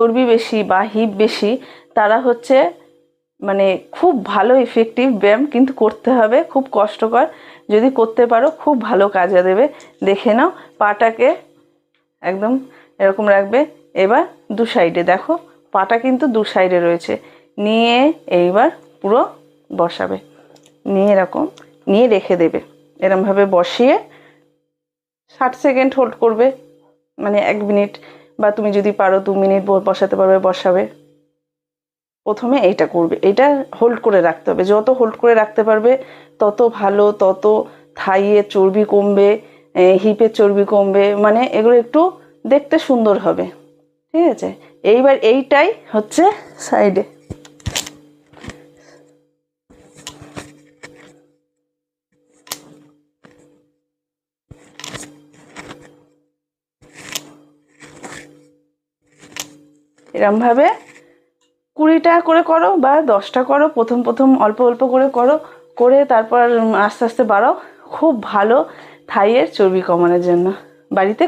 চর্বি বেশি বা হিপ বেশি, তারা হচ্ছে মানে খুব ভালো ইফেক্টিভ ব্যায়াম কিন্তু করতে হবে, খুব কষ্টকর। যদি করতে পারো, খুব ভালো কাজে দেবে। দেখে নাও, পাটাকে একদম এরকম রাখবে। এবার দু সাইডে দেখো, পাটা কিন্তু দু সাইডে রয়েছে। নিয়ে এইবার পুরো বসাবে। নিয়ে এরকম, নিয়ে রেখে দেবে। এরমভাবে বসিয়ে ষাট সেকেন্ড হোল্ড করবে। মানে এক মিনিট বা তুমি যদি পারো দু মিনিট বসাতে পারবে, বসাবে। প্রথমে এটা করবে। এটা হোল্ড করে রাখতে হবে। যত হোল্ড করে রাখতে পারবে, তত ভালো, তত থাইয়ের চর্বি কমবে হিপের চর্বি কমবে মানে এগুলো একটু দেখতে সুন্দর হবে। ঠিক আছে? এইবার এইটাই হচ্ছে সাইডে এরমভাবে কুড়িটা করে করো বা দশটা করো, প্রথম প্রথম অল্প অল্প করে করো, করে তারপর আস্তে আস্তে বাড়াও। খুব ভালো থাইয়ের চর্বি কমানোর জন্য। বাড়িতে